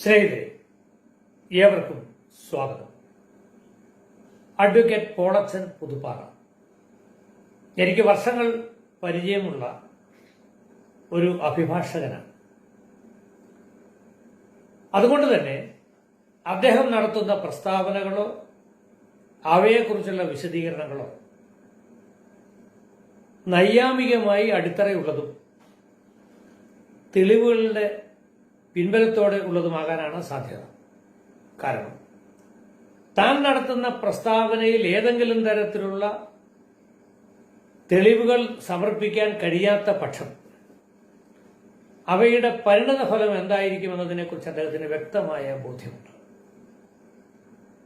സ്നേഹിതരെ ഏവർക്കും സ്വാഗതം. അഡ്വക്കേറ്റ് പോളച്ചൻ പുതുപ്പാറ. എനിക്ക് വർഷങ്ങൾ പരിചയമുള്ള ഒരു അഭിഭാഷകനാണ്. അതുകൊണ്ട് തന്നെ അദ്ദേഹം നടത്തുന്ന പ്രസ്താവനകളോ അവയെക്കുറിച്ചുള്ള വിശദീകരണങ്ങളോ നൈയാമികമായി അടിത്തറയുള്ളതും തെളിവുകളുടെ പിൻബലത്തോടെ ഉള്ളതുമാകാനാണ് സാധ്യത. കാരണം താൻ നടത്തുന്ന പ്രസ്താവനയിൽ ഏതെങ്കിലും തരത്തിലുള്ള തെളിവുകൾ സമർപ്പിക്കാൻ കഴിയാത്ത പക്ഷം അവയുടെ പരിണതഫലം എന്തായിരിക്കും എന്നതിനെക്കുറിച്ച് അദ്ദേഹത്തിന് വ്യക്തമായ ബോധ്യമുണ്ട്.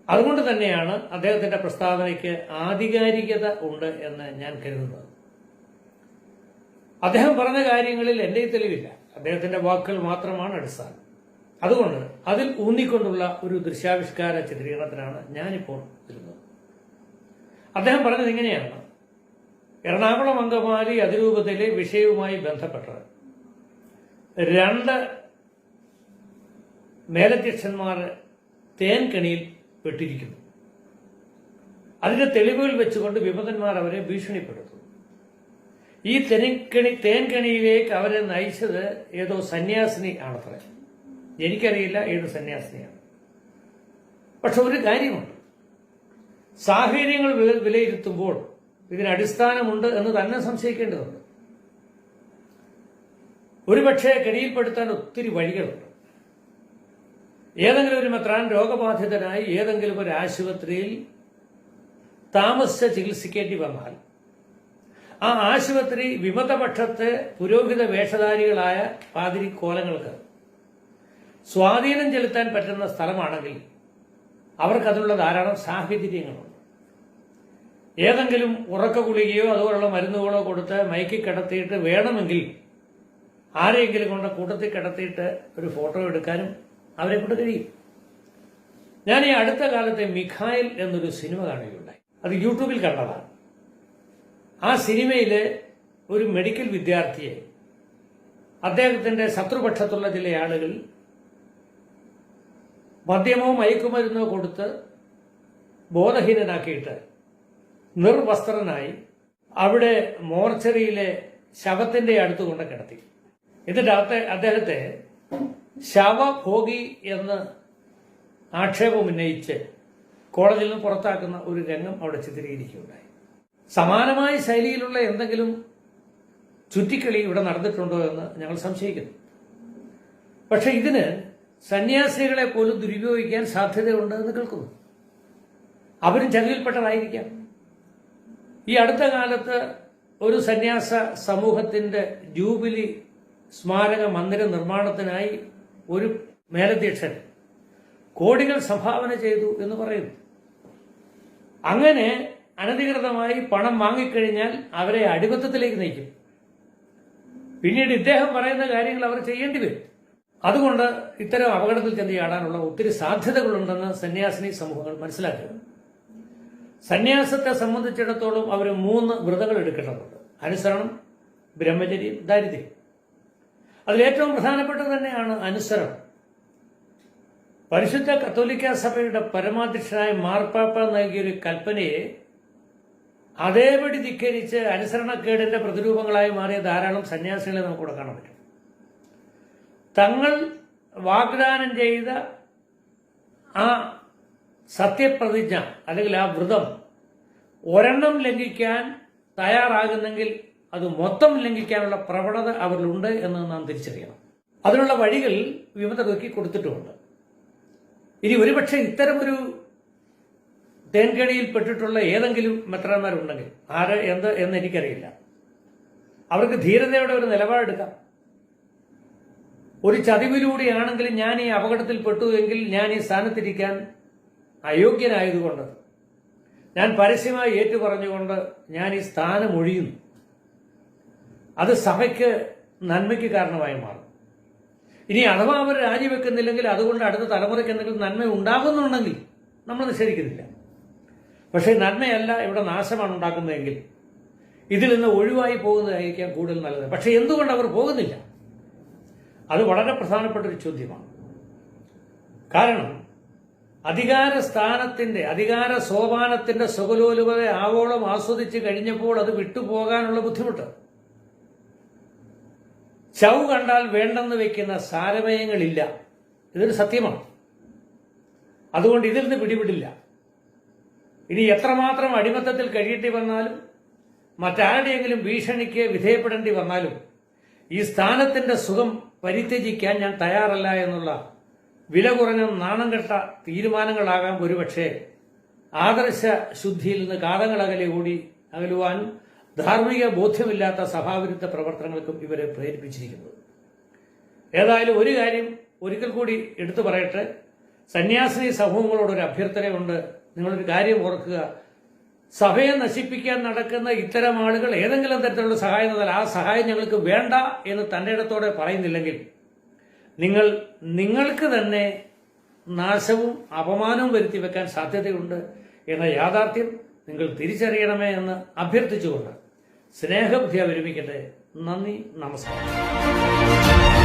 അതുകൊണ്ട് തന്നെയാണ് അദ്ദേഹത്തിന്റെ പ്രസ്താവനയ്ക്ക് ആധികാരികത ഉണ്ട് എന്ന് ഞാൻ കരുതുന്നത്. അദ്ദേഹം പറഞ്ഞ കാര്യങ്ങളിൽ എന്റെ തെളിവില്ല. അദ്ദേഹത്തിന്റെ വാക്കുകൾ മാത്രമാണ് അടിസ്ഥാനം. അതുകൊണ്ട് അതിൽ ഊന്നിക്കൊണ്ടുള്ള ഒരു ദൃശ്യാവിഷ്കാര ചിത്രീകരണത്തിനാണ് ഞാനിപ്പോൾ വരുന്നത് അദ്ദേഹം പറഞ്ഞത് ഇങ്ങനെയാണ്. എറണാകുളം അങ്കമാലി അതിരൂപതയിലെ വിഷയവുമായി ബന്ധപ്പെട്ടത്. രണ്ട് മേലധ്യക്ഷന്മാർ തേൻകണിയിൽ പെട്ടിരിക്കുന്നു. അതിന്റെ തെളിവുകൾ വെച്ചുകൊണ്ട് വിമതന്മാർ അവരെ ഭീഷണിപ്പെടുത്തുന്നു. ഈ തെനിക്കണി തേൻകണിയിലേക്ക് അവരെ നയിച്ചത് ഏതോ സന്യാസിനി ആണത്രേ. എനിക്കറിയില്ല ഏത് സന്യാസിനിയാണ്. പക്ഷെ ഒരു കാര്യമുണ്ട്. സാഹചര്യങ്ങൾ വിലയിരുത്തുമ്പോൾ ഇതിന് അടിസ്ഥാനമുണ്ട് എന്ന് തന്നെ സംശയിക്കേണ്ടതുണ്ട്. ഒരുപക്ഷെ കെണിയിൽപ്പെടുത്താൻ ഒത്തിരി വഴികളുണ്ട്. ഏതെങ്കിലും ഒരു മെത്രാൻ രോഗബാധിതനായി ഏതെങ്കിലും ഒരു ആശുപത്രിയിൽ താമസിച്ച് ചികിത്സിക്കേണ്ടി വന്നാൽ ആ ആശുപത്രി വിമതപക്ഷത്തെ പുരോഹിത വേഷധാരികളായ പാതിരി കോലങ്ങൾക്ക് സ്വാധീനം ചെലുത്താൻ പറ്റുന്ന സ്ഥലമാണെങ്കിൽ അവർക്കതിനുള്ള ധാരാളം സാഹചര്യങ്ങളുണ്ട്. ഏതെങ്കിലും ഉറക്ക ഗുളികയോ അതുപോലുള്ള മരുന്നുകളോ കൊടുത്ത് മയക്കി കിടത്തിയിട്ട് വേണമെങ്കിൽ ആരെയെങ്കിലും കൊണ്ട് കൂട്ടത്തിൽ കിടത്തിയിട്ട് ഒരു ഫോട്ടോ എടുക്കാനും അവരെ കൊണ്ട് കഴിയും. ഞാൻ ഈ അടുത്ത കാലത്തെ മിഖായൽ എന്നൊരു സിനിമ കാണുകയുണ്ടായി. അത് യൂട്യൂബിൽ കണ്ടതാണ്. ആ സിനിമയിലെ ഒരു മെഡിക്കൽ വിദ്യാർത്ഥിയെ അദ്ദേഹത്തിന്റെ ശത്രുപക്ഷത്തുള്ള ചില ആളുകൾ മദ്യമോ മയക്കുമരുന്നോ കൊടുത്ത് ബോധഹീനനാക്കിയിട്ട് നിർവസ്ത്രനായി അവിടെ മോർച്ചറിയിലെ ശവത്തിന്റെ അടുത്ത് കൊണ്ട് കിടത്തി. എന്നിട്ട് അദ്ദേഹത്തെ ശവഭോഗി എന്ന് ആക്ഷേപം ഉന്നയിച്ച് കോളേജിൽ നിന്ന് പുറത്താക്കുന്ന ഒരു രംഗം അവിടെ ചിത്രീകരിക്കുകയുണ്ടായി. സമാനമായ ശൈലിയിലുള്ള എന്തെങ്കിലും ചുറ്റിക്കളി ഇവിടെ നടന്നിട്ടുണ്ടോ എന്ന് ഞങ്ങൾ സംശയിക്കുന്നു. പക്ഷെ ഇതിന് സന്യാസികളെ പോലും ദുരുപയോഗിക്കാൻ സാധ്യതയുണ്ട് എന്ന് കേൾക്കുന്നു. അവരും ചതിയിൽപ്പെട്ടതായിരിക്കാം ഈ അടുത്ത കാലത്ത് ഒരു സന്യാസ സമൂഹത്തിന്റെ ജൂബിലി സ്മാരക മന്ദിര നിർമ്മാണത്തിനായി ഒരു മേലധ്യക്ഷൻ കോടികൾ സംഭാവന ചെയ്തു എന്ന് പറയുന്നു. അങ്ങനെ അനധികൃതമായി പണം വാങ്ങിക്കഴിഞ്ഞാൽ അവരെ അടിമത്തത്തിലേക്ക് നയിക്കും. പിന്നീട് ഇദ്ദേഹം പറയുന്ന കാര്യങ്ങൾ അവർ ചെയ്യേണ്ടി വരും. അതുകൊണ്ട് ഇത്തരം അപകടത്തിൽ ചെന്ന് ചാടാനുള്ള ഒത്തിരി സാധ്യതകളുണ്ടെന്ന് സന്യാസിനി സമൂഹങ്ങൾ മനസ്സിലാക്കുക സന്യാസത്തെ സംബന്ധിച്ചിടത്തോളം അവർ മൂന്ന് വ്രതങ്ങൾ എടുക്കേണ്ടതുണ്ട്. അനുസരണം ബ്രഹ്മചര്യം ദാരിദ്ര്യം. അതിലേറ്റവും പ്രധാനപ്പെട്ടത് തന്നെയാണ് അനുസരണം. പരിശുദ്ധ കത്തോലിക്ക സഭയുടെ പരമാധ്യക്ഷനായ മാർപ്പാപ്പ നൽകിയൊരു കൽപ്പനയെ അതേപടി ധിക്കരിച്ച് അനുസരണക്കേടിന്റെ പ്രതിരൂപങ്ങളായി മാറിയ ധാരാളം സന്യാസികളെ നമുക്കിവിടെ കാണാൻ പറ്റും. തങ്ങൾ വാഗ്ദാനം ചെയ്ത ആ സത്യപ്രതിജ്ഞ അല്ലെങ്കിൽ ആ വ്രതം ഒരെണ്ണം ലംഘിക്കാൻ തയ്യാറാകുന്നെങ്കിൽ അത് മൊത്തം ലംഘിക്കാനുള്ള പ്രവണത അവരിലുണ്ട് എന്ന് നാം തിരിച്ചറിയണം. അതിനുള്ള വഴികൾ വിമത കൊടുത്തിട്ടുമുണ്ട്. ഇനി ഒരുപക്ഷെ ഇത്തരമൊരു തേൻകണിയിൽ പെട്ടിട്ടുള്ള ഏതെങ്കിലും മെത്രാന്മാരുണ്ടെങ്കിൽ ആര് എന്ത് എന്ന് എനിക്കറിയില്ല. അവർക്ക് ധീരതയോടെ ഒരു നിലപാടെടുക്കാം. ഒരു ചതിവിലൂടെയാണെങ്കിലും ഞാൻ ഈ അപകടത്തിൽ പെട്ടു എങ്കിൽ ഞാൻ ഈ സ്ഥാനത്തിരിക്കാൻ അയോഗ്യനായതുകൊണ്ട് ഞാൻ പരസ്യമായി ഏറ്റു പറഞ്ഞുകൊണ്ട് ഞാൻ ഈ സ്ഥാനം ഒഴിയുന്നു അത് സഭയ്ക്ക് നന്മയ്ക്ക് കാരണമായി മാറും. ഇനി അഥവാ അവർ രാജിവെക്കുന്നില്ലെങ്കിൽ അതുകൊണ്ട് അടുത്ത തലമുറയ്ക്ക് എന്തെങ്കിലും നന്മ ഉണ്ടാകുന്നുണ്ടെങ്കിൽ നമ്മൾ നിഷേധിക്കുന്നില്ല. പക്ഷേ നന്മയല്ല ഇവിടെ നാശമാണ് ഉണ്ടാക്കുന്നതെങ്കിൽ. ഇതിൽ നിന്ന് ഒഴിവായി പോകുന്നതായിരിക്കാം കൂടുതൽ നല്ലത്. പക്ഷേ എന്തുകൊണ്ട് അവർ പോകുന്നില്ല? അത് വളരെ പ്രധാനപ്പെട്ട ഒരു ചോദ്യമാണ്. കാരണം അധികാര സ്ഥാനത്തിന്റെ അധികാര സോപാനത്തിന്റെ സുഖലോലുപത ആവോളം ആസ്വദിച്ച് കഴിഞ്ഞപ്പോൾ അത് വിട്ടുപോകാനുള്ള ബുദ്ധിമുട്ട്. ചൗ കണ്ടാൽ വേണ്ടെന്ന് വെക്കുന്ന സാരമയങ്ങളില്ല. ഇതൊരു സത്യമാണ്. അതുകൊണ്ട് ഇതിൽ നിന്ന് പിടിവിടില്ല ഇനി എത്രമാത്രം അടിമത്തത്തിൽ കഴിയേണ്ടി വന്നാലും മറ്റാരുടെയെങ്കിലും ഭീഷണിക്ക് വിധേയപ്പെടേണ്ടി വന്നാലും ഈ സ്ഥാനത്തിന്റെ സുഖം പരിത്യജിക്കാൻ ഞാൻ തയ്യാറല്ല എന്നുള്ള വില കുറഞ്ഞ നാണം കെട്ട തീരുമാനങ്ങളാകാം ഒരുപക്ഷെ ആദർശ ശുദ്ധിയിൽ നിന്ന് കാലങ്ങളകലെ കൂടി അകലുവാനും ധാർമ്മിക ബോധ്യമില്ലാത്ത സഭാവിരുദ്ധ പ്രവർത്തനങ്ങൾക്കും ഇവരെ പ്രേരിപ്പിച്ചിരിക്കുന്നത് ഏതായാലും ഒരു കാര്യം ഒരിക്കൽ കൂടി എടുത്തു പറയട്ടെ. സന്യാസിനി സമൂഹങ്ങളോടൊരു അഭ്യർത്ഥനയുണ്ട്. നിങ്ങളൊരു കാര്യം ഓർക്കുക. സഭയെ നശിപ്പിക്കാൻ നടക്കുന്ന ഇത്തരം ആളുകൾ ഏതെങ്കിലും തരത്തിലുള്ള സഹായം തന്നാൽ ആ സഹായം ഞങ്ങൾക്ക് വേണ്ട എന്ന് തന്റെ ഇടത്തോടെ പറയുന്നില്ലെങ്കിൽ നിങ്ങൾ നിങ്ങൾക്ക് തന്നെ നാശവും അപമാനവും വരുത്തി വെക്കാൻ സാധ്യതയുണ്ട് എന്ന യാഥാർത്ഥ്യം നിങ്ങൾ തിരിച്ചറിയണമേ എന്ന് അഭ്യർത്ഥിച്ചുകൊണ്ട് സ്നേഹബുദ്ധി അവരുമിക്കട്ടെ. നന്ദി നമസ്കാരം.